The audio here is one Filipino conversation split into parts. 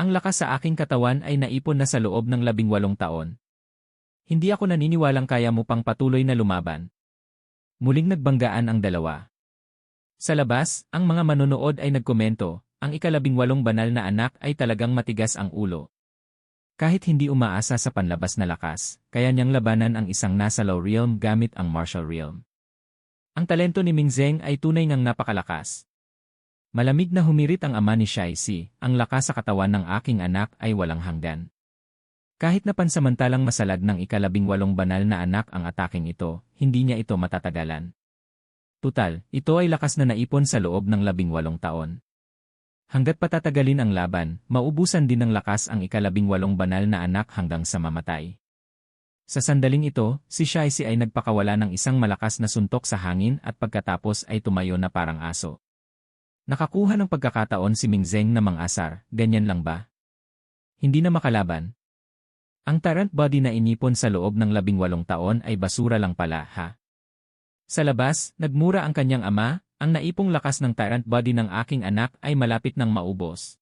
Ang lakas sa aking katawan ay naipon na sa loob ng labing walong taon. Hindi ako naniniwalang kaya mo pang patuloy na lumaban. Muling nagbanggaan ang dalawa. Sa labas, ang mga manonood ay nagkomento, ang ikalabing walong banal na anak ay talagang matigas ang ulo. Kahit hindi umaasa sa panlabas na lakas, kaya niyang labanan ang isang nasa low realm gamit ang martial realm. Ang talento ni Ming Zeng ay tunay ngang napakalakas. Malamig na humirit ang ama ni Shai Si, ang lakas sa katawan ng aking anak ay walang hanggan. Kahit na pansamantalang masalag ng ikalabing walong banal na anak ang ataking ito, hindi niya ito matatagalan. Tutal, ito ay lakas na naipon sa loob ng labing walong taon. Hanggat patatagalin ang laban, maubusan din ng lakas ang ikalabing walong banal na anak hanggang sa mamatay. Sa sandaling ito, si Shaisi ay nagpakawala ng isang malakas na suntok sa hangin at pagkatapos ay tumayo na parang aso. Nakakuha ng pagkakataon si Ming Zeng na mang-asar, ganyan lang ba? Hindi na makalaban. Ang tarant body na inipon sa loob ng labing walong taon ay basura lang pala, ha? Sa labas, nagmura ang kanyang ama, ang naipong lakas ng tyrant body ng aking anak ay malapit ng maubos.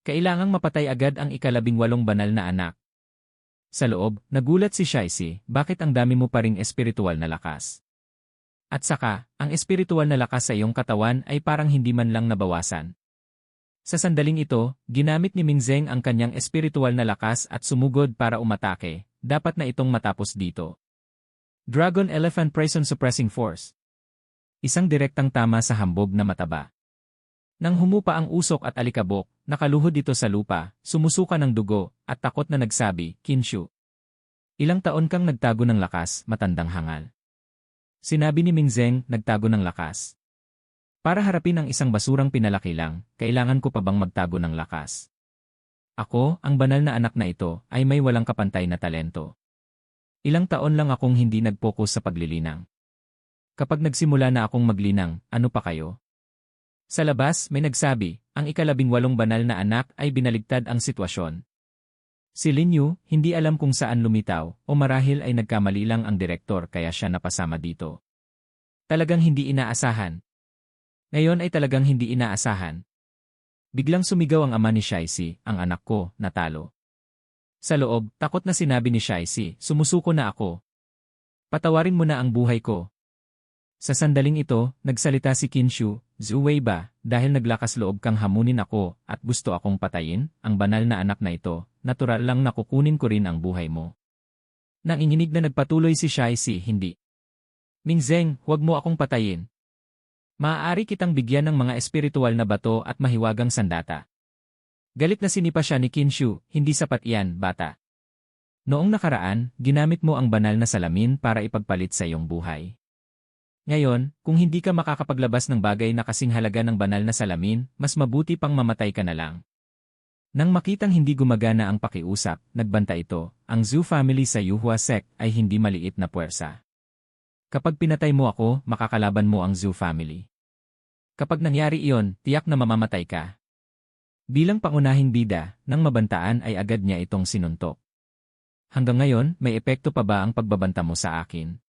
Kailangang mapatay agad ang ikalabing walong banal na anak. Sa loob, nagulat si Shaisi, bakit ang dami mo pa ring espiritual na lakas? At saka, ang espiritual na lakas sa iyong katawan ay parang hindi man lang nabawasan. Sa sandaling ito, ginamit ni Ming Zeng ang kanyang espiritual na lakas at sumugod para umatake, dapat na itong matapos dito. Dragon Elephant Prison Suppressing Force Isang direktang tama sa hambog na mataba. Nang humupa ang usok at alikabok, nakaluhod dito sa lupa, sumusuka ng dugo, at takot na nagsabi, Kinshu. Ilang taon kang nagtago ng lakas, matandang hangal. Sinabi ni Ming Zeng, nagtago ng lakas. Para harapin ang isang basurang pinalaki lang, kailangan ko pa bang magtago ng lakas? Ako, ang banal na anak na ito, ay may walang kapantay na talento. Ilang taon lang akong hindi nag-focus sa paglilinang. Kapag nagsimula na akong maglinang, ano pa kayo? Sa labas, may nagsabi, ang ikalabing walong banal na anak ay binaligtad ang sitwasyon. Si Linyu, hindi alam kung saan lumitaw, o marahil ay nagkamali lang ang direktor kaya siya napasama dito. Talagang hindi inaasahan. Ngayon ay talagang hindi inaasahan. Biglang sumigaw ang ama ni Shaisi, ang anak ko, natalo. Sa loob, takot na sinabi ni Shaisi, sumusuko na ako. Patawarin mo na ang buhay ko. Sa sandaling ito, nagsalita si Kinshu, Zuwei ba, dahil naglakas loob kang hamunin ako at gusto akong patayin, ang banal na anak na ito, natural lang na kukunin ko rin ang buhay mo. Nanginginig na nagpatuloy si Shai Si, hindi. Mingzeng, huwag mo akong patayin. Maaari kitang bigyan ng mga espiritual na bato at mahiwagang sandata. Galit na sinipa siya ni Kinshu, hindi sapat iyan, bata. Noong nakaraan, ginamit mo ang banal na salamin para ipagpalit sa iyong buhay. Ngayon, kung hindi ka makakapaglabas ng bagay na kasing halaga ng banal na salamin, mas mabuti pang mamatay ka na lang. Nang makitang hindi gumagana ang pakiusap, nagbanta ito, ang Zhu family sa Yuhua sect ay hindi maliit na puwersa. Kapag pinatay mo ako, makakalaban mo ang Zhu family. Kapag nangyari iyon, tiyak na mamamatay ka. Bilang pangunahing bida, nang mabantaan ay agad niya itong sinuntok. Hanggang ngayon, may epekto pa ba ang pagbabanta mo sa akin?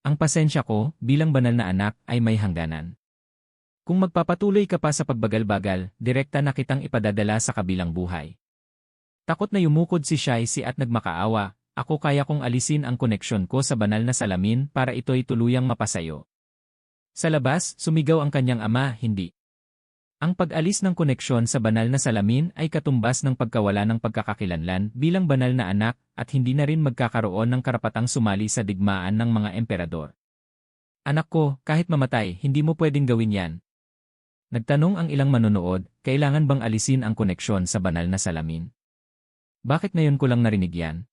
Ang pasensya ko, bilang banal na anak, ay may hangganan. Kung magpapatuloy ka pa sa pagbagal-bagal, direkta na kitang ipadadala sa kabilang buhay. Takot na yumukod si Shai si at nagmakaawa, ako kaya kong alisin ang koneksyon ko sa banal na salamin para ito'y tuluyang mapasayo. Sa labas, sumigaw ang kanyang ama, hindi. Ang pag-alis ng koneksyon sa banal na salamin ay katumbas ng pagkawala ng pagkakakilanlan bilang banal na anak at hindi na rin magkakaroon ng karapatang sumali sa digmaan ng mga emperador. Anak ko, kahit mamatay, hindi mo pwedeng gawin yan. Nagtanong ang ilang manonood, kailangan bang alisin ang koneksyon sa banal na salamin? Bakit ngayon ko lang narinig yan?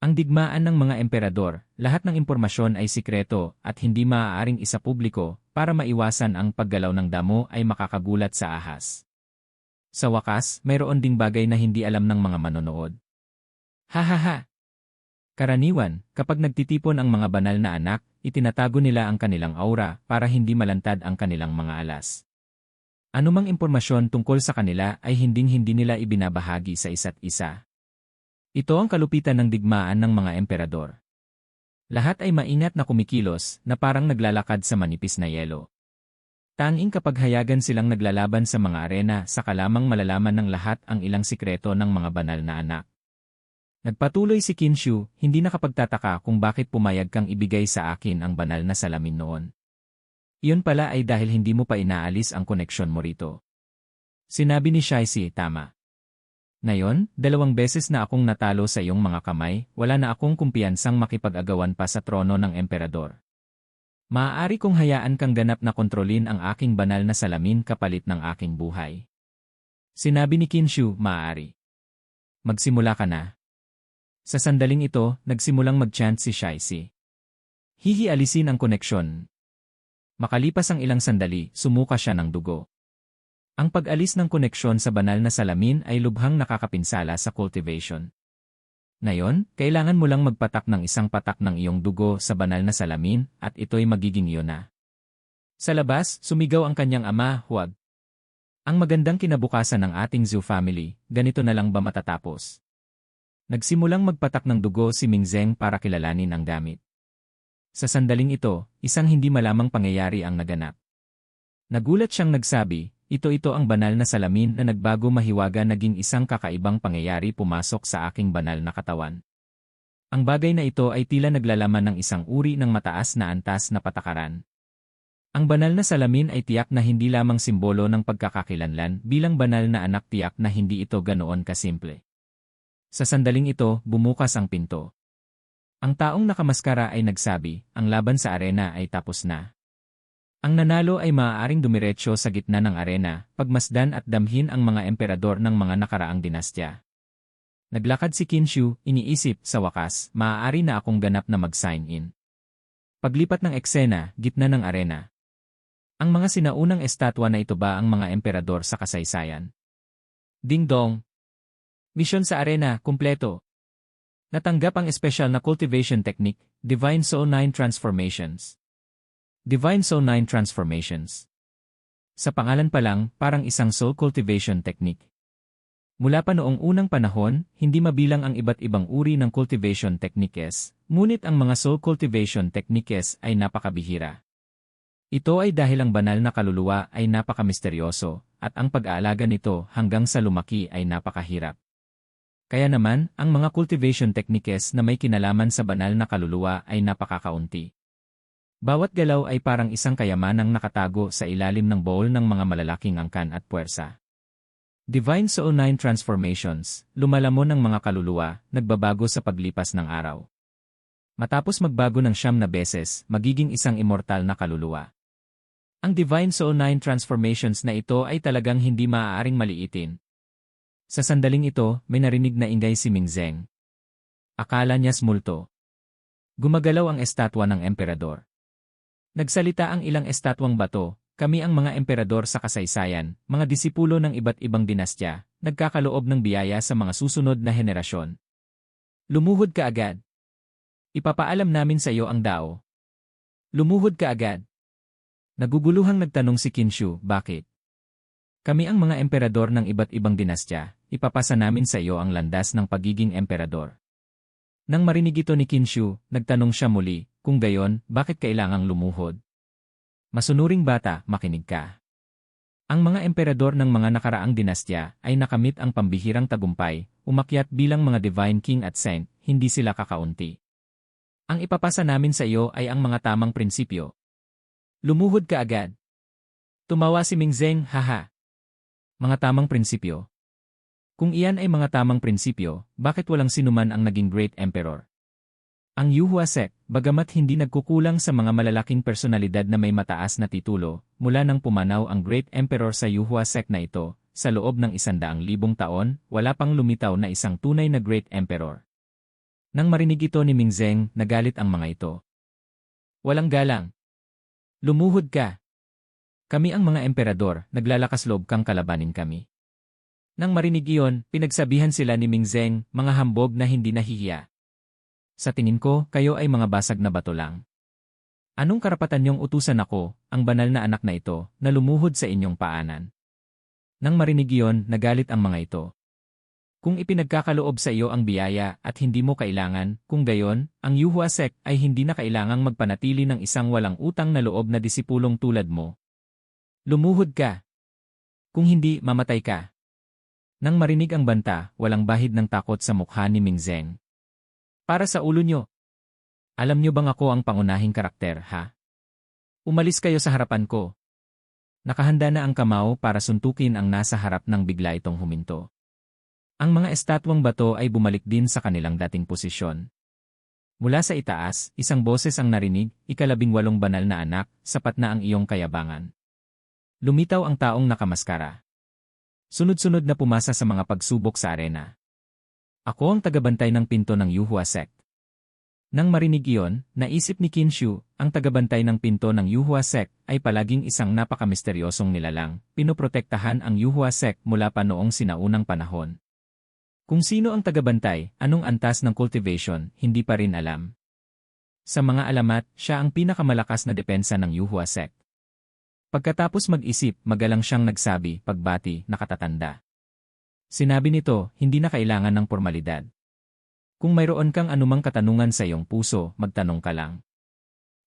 Ang digmaan ng mga emperador, lahat ng impormasyon ay sikreto at hindi maaaring isa publiko para maiwasan ang paggalaw ng damo ay makakagulat sa ahas. Sa wakas, mayroon ding bagay na hindi alam ng mga manonood. Hahaha! Karaniwan, kapag nagtitipon ang mga banal na anak, itinatago nila ang kanilang aura para hindi malantad ang kanilang mga alas. Anumang impormasyon tungkol sa kanila ay hinding-hindi nila ibinabahagi sa isa't isa. Ito ang kalupitan ng digmaan ng mga emperador. Lahat ay maingat na kumikilos na parang naglalakad sa manipis na yelo. Tanging kapag hayagan silang naglalaban sa mga arena, saka lamang malalaman ng lahat ang ilang sikreto ng mga banal na anak. Nagpatuloy si Kinshu, hindi nakapagtataka kung bakit pumayag kang ibigay sa akin ang banal na salamin noon. Iyon pala ay dahil hindi mo pa inaalis ang koneksyon mo rito. Sinabi ni Shaisi, tama. Ngayon, dalawang beses na akong natalo sa iyong mga kamay, wala na akong kumpiyansang makipag-agawan pa sa trono ng emperador. Maaari kong hayaan kang ganap na kontrolin ang aking banal na salamin kapalit ng aking buhay. Sinabi ni Kinshu, maaari. Magsimula ka na. Sa sandaling ito, nagsimulang mag-chant si Shaisi. Hihialisin ang koneksyon. Makalipas ang ilang sandali, sumuka siya ng dugo. Ang pag-alis ng koneksyon sa banal na salamin ay lubhang nakakapinsala sa cultivation. Ngayon, kailangan mo lang magpatak ng isang patak ng iyong dugo sa banal na salamin at ito'y magiging iyo na. Sa labas, sumigaw ang kanyang ama, huwag. Ang magandang kinabukasan ng ating zoo family, ganito na lang ba matatapos? Nagsimulang magpatak ng dugo si Mingzeng para kilalanin ang gamit. Sa sandaling ito, isang hindi malamang pangyayari ang naganap. Nagulat siyang nagsabi, ito-ito ang banal na salamin na nagbago mahiwaga naging isang kakaibang pangyayari pumasok sa aking banal na katawan. Ang bagay na ito ay tila naglalaman ng isang uri ng mataas na antas na patakaran. Ang banal na salamin ay tiyak na hindi lamang simbolo ng pagkakakilanlan bilang banal na anak tiyak na hindi ito ganoon kasimple. Sa sandaling ito, bumukas ang pinto. Ang taong nakamaskara ay nagsabi, ang laban sa arena ay tapos na. Ang nanalo ay maaaring dumiretso sa gitna ng arena, pagmasdan at damhin ang mga emperador ng mga nakaraang dinastya. Naglakad si Kinshu, iniisip, sa wakas, maaari na akong ganap na mag-sign in. Paglipat ng eksena, gitna ng arena. Ang mga sinaunang estatwa na ito ba ang mga emperador sa kasaysayan? Ding dong! Misyon sa arena, kumpleto. Natanggap ang espesyal na cultivation technique, Divine Soul 9 Transformations. Divine Soul 9 Transformations. Sa pangalan pa lang, parang isang soul cultivation technique. Mula pa noong unang panahon, hindi mabilang ang iba't ibang uri ng cultivation techniques, ngunit ang mga soul cultivation techniques ay napakabihira. Ito ay dahil ang banal na kaluluwa ay napakamisteryoso, at ang pag-aalaga nito hanggang sa lumaki ay napakahirap. Kaya naman, ang mga cultivation techniques na may kinalaman sa banal na kaluluwa ay napakakaunti. Bawat galaw ay parang isang kayamanang nakatago sa ilalim ng bowl ng mga malalaking angkan at puwersa. Divine Soul 9 Transformations, lumalamon ng mga kaluluwa, nagbabago sa paglipas ng araw. Matapos magbago ng siyam na beses, magiging isang immortal na kaluluwa. Ang Divine Soul 9 Transformations na ito ay talagang hindi maaaring maliitin. Sa sandaling ito, may narinig na ingay si Mingzeng. Akala niya smulto. Gumagalaw ang estatwa ng emperador. Nagsalita ang ilang estatwang bato, kami ang mga emperador sa kasaysayan, mga disipulo ng iba't ibang dinastya, nagkakaloob ng biyaya sa mga susunod na henerasyon. Lumuhod ka agad. Ipapaalam namin sa iyo ang dao. Lumuhod ka agad. Naguguluhang nagtanong si Kinshu, bakit? Kami ang mga emperador ng iba't ibang dinastya, ipapasa namin sa iyo ang landas ng pagiging emperador. Nang marinig ito ni Kinshu, nagtanong siya muli, kung gayon, bakit kailangang lumuhod? Masunuring bata, makinig ka. Ang mga emperador ng mga nakaraang dinastya ay nakamit ang pambihirang tagumpay, umakyat bilang mga divine king at saint, hindi sila kakaunti. Ang ipapasa namin sa iyo ay ang mga tamang prinsipyo. Lumuhod ka agad. Tumawa si Mingzeng, haha. Mga tamang prinsipyo. Kung iyan ay mga tamang prinsipyo, bakit walang sinuman ang naging great emperor? Ang Yuhua sect, bagamat hindi nagkukulang sa mga malalaking personalidad na may mataas na titulo, mula nang pumanaw ang Great Emperor sa Yuhua sect na ito, sa loob ng isandaang libong taon, wala pang lumitaw na isang tunay na Great Emperor. Nang marinig ito ni Mingzeng, nagalit ang mga ito. Walang galang. Lumuhod ka. Kami ang mga emperador, naglalakas loob kang kalabanin kami. Nang marinig iyon, pinagsabihan sila ni Mingzeng, mga hambog na hindi nahihiya. Sa tingin ko, kayo ay mga basag na bato lang. Anong karapatan niyong utusan ako, ang banal na anak na ito, na lumuhod sa inyong paanan? Nang marinig iyon, nagalit ang mga ito. Kung ipinagkakaloob sa iyo ang biyaya at hindi mo kailangan, kung gayon, ang Yuhua sect ay hindi na kailangang magpanatili ng isang walang utang na loob na disipulong tulad mo. Lumuhod ka. Kung hindi, mamatay ka. Nang marinig ang banta, walang bahid ng takot sa mukha ni Ming Zeng. Para sa ulo nyo. Alam nyo bang ako ang pangunahing karakter, ha? Umalis kayo sa harapan ko. Nakahanda na ang kamao para suntukin ang nasa harap ng bigla itong huminto. Ang mga estatwang bato ay bumalik din sa kanilang dating posisyon. Mula sa itaas, isang boses ang narinig, ikalabing walong banal na anak, sapat na ang iyong kayabangan. Lumitaw ang taong nakamaskara. Sunod-sunod na pumasa sa mga pagsubok sa arena. Ako ang tagabantay ng pinto ng Yuhua sect. Nang marinig iyon, naisip ni Kinshu, ang tagabantay ng pinto ng Yuhua sect ay palaging isang napakamisteryosong nilalang, pinoprotektahan ang Yuhua sect mula pa noong sinaunang panahon. Kung sino ang tagabantay, anong antas ng cultivation, hindi pa rin alam. Sa mga alamat, siya ang pinakamalakas na depensa ng Yuhua sect. Pagkatapos mag-isip, magalang siyang nagsabi, pagbati, nakatatanda. Sinabi nito, hindi na kailangan ng formalidad. Kung mayroon kang anumang katanungan sa iyong puso, magtanong ka lang.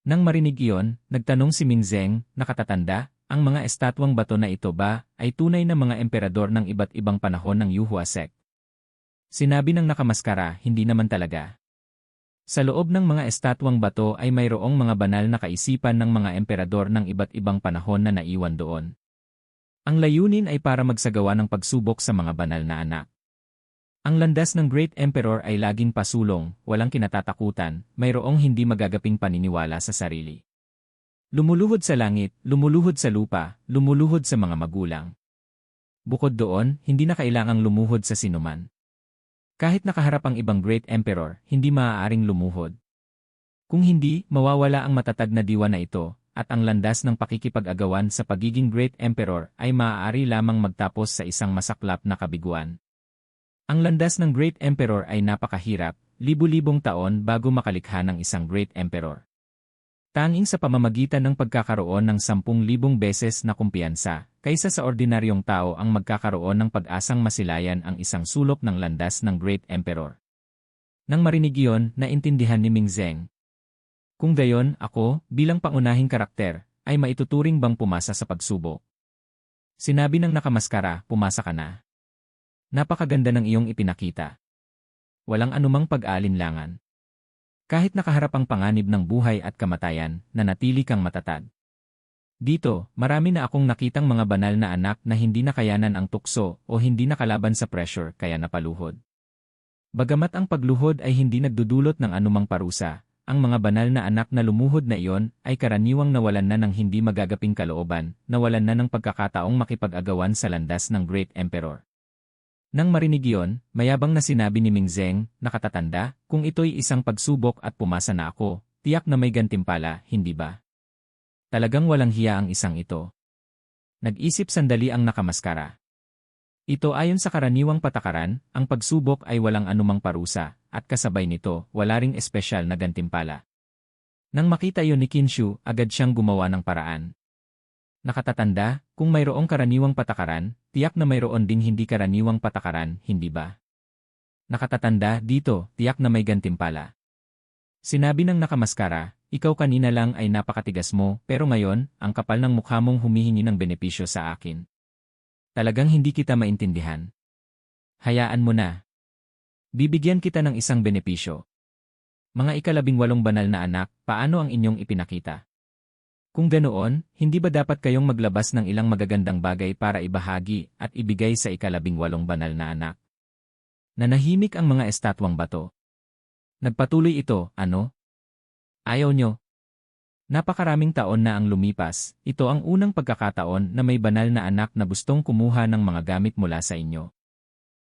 Nang marinig iyon, nagtanong si Ming Zeng, nakatatanda, ang mga estatwang bato na ito ba ay tunay na mga emperador ng iba't ibang panahon ng Yuhua sect? Sinabi ng nakamaskara, hindi naman talaga. Sa loob ng mga estatwang bato ay mayroong mga banal na kaisipan ng mga emperador ng iba't ibang panahon na naiwan doon. Ang layunin ay para magsagawa ng pagsubok sa mga banal na anak. Ang landas ng Great Emperor ay laging pasulong, walang kinatatakutan, mayroong hindi magagaping paniniwala sa sarili. Lumuluhod sa langit, lumuluhod sa lupa, lumuluhod sa mga magulang. Bukod doon, hindi na kailangang lumuhod sa sinuman. Kahit nakaharap ang ibang Great Emperor, hindi maaaring lumuhod. Kung hindi, mawawala ang matatag na diwa na ito, at ang landas ng pakikipag-agawan sa pagiging Great Emperor ay maaari lamang magtapos sa isang masaklap na kabiguan. Ang landas ng Great Emperor ay napakahirap, libu-libong taon bago makalikha ng isang Great Emperor. Tanging sa pamamagitan ng pagkakaroon ng 10,000 beses na kumpiyansa, kaysa sa ordinaryong tao ang magkakaroon ng pag-asang masilayan ang isang sulok ng landas ng Great Emperor. Nang marinig iyon, naintindihan ni Ming Zeng. Kung gayon, ako, bilang pangunahing karakter, ay maituturing bang pumasa sa pagsubok? Sinabi ng nakamaskara, pumasa ka na. Napakaganda ng iyong ipinakita. Walang anumang pag-alinlangan. Kahit nakaharap ang panganib ng buhay at kamatayan, nanatili kang matatag. Dito, marami na akong nakitang mga banal na anak na hindi nakayanan ang tukso o hindi nakalaban sa pressure kaya napaluhod. Bagamat ang pagluhod ay hindi nagdudulot ng anumang parusa, ang mga banal na anak na lumuhod na iyon ay karaniwang nawalan na ng hindi magagaping kalooban, nawalan na ng pagkakataong makipag-agawan sa landas ng Great Emperor. Nang marinig iyon, mayabang na sinabi ni Ming Zeng, nakatatanda, kung ito'y isang pagsubok at pumasa na ako, tiyak na may gantimpala, hindi ba? Talagang walang hiya ang isang ito. Nag-isip sandali ang nakamaskara. Ito ayon sa karaniwang patakaran, ang pagsubok ay walang anumang parusa, at kasabay nito, wala ring espesyal na gantimpala. Nang makita yon ni Kinshu, agad siyang gumawa ng paraan. Nakatatanda, kung mayroong karaniwang patakaran, tiyak na mayroon ding hindi karaniwang patakaran, hindi ba? Nakatatanda, dito, tiyak na may gantimpala. Sinabi ng nakamaskara, ikaw kanina lang ay napakatigas mo, pero ngayon, ang kapal ng mukha mong humihingi ng benepisyo sa akin. Talagang hindi kita maintindihan. Hayaan mo na. Bibigyan kita ng isang benepisyo. Mga ikalabing walong banal na anak, paano ang inyong ipinakita? Kung ganoon, hindi ba dapat kayong maglabas ng ilang magagandang bagay para ibahagi at ibigay sa ikalabing walong banal na anak? Nanahimik ang mga estatwang bato. Nagpatuloy ito, ano? Ayaw nyo. Napakaraming taon na ang lumipas, ito ang unang pagkakataon na may banal na anak na gustong kumuha ng mga gamit mula sa inyo.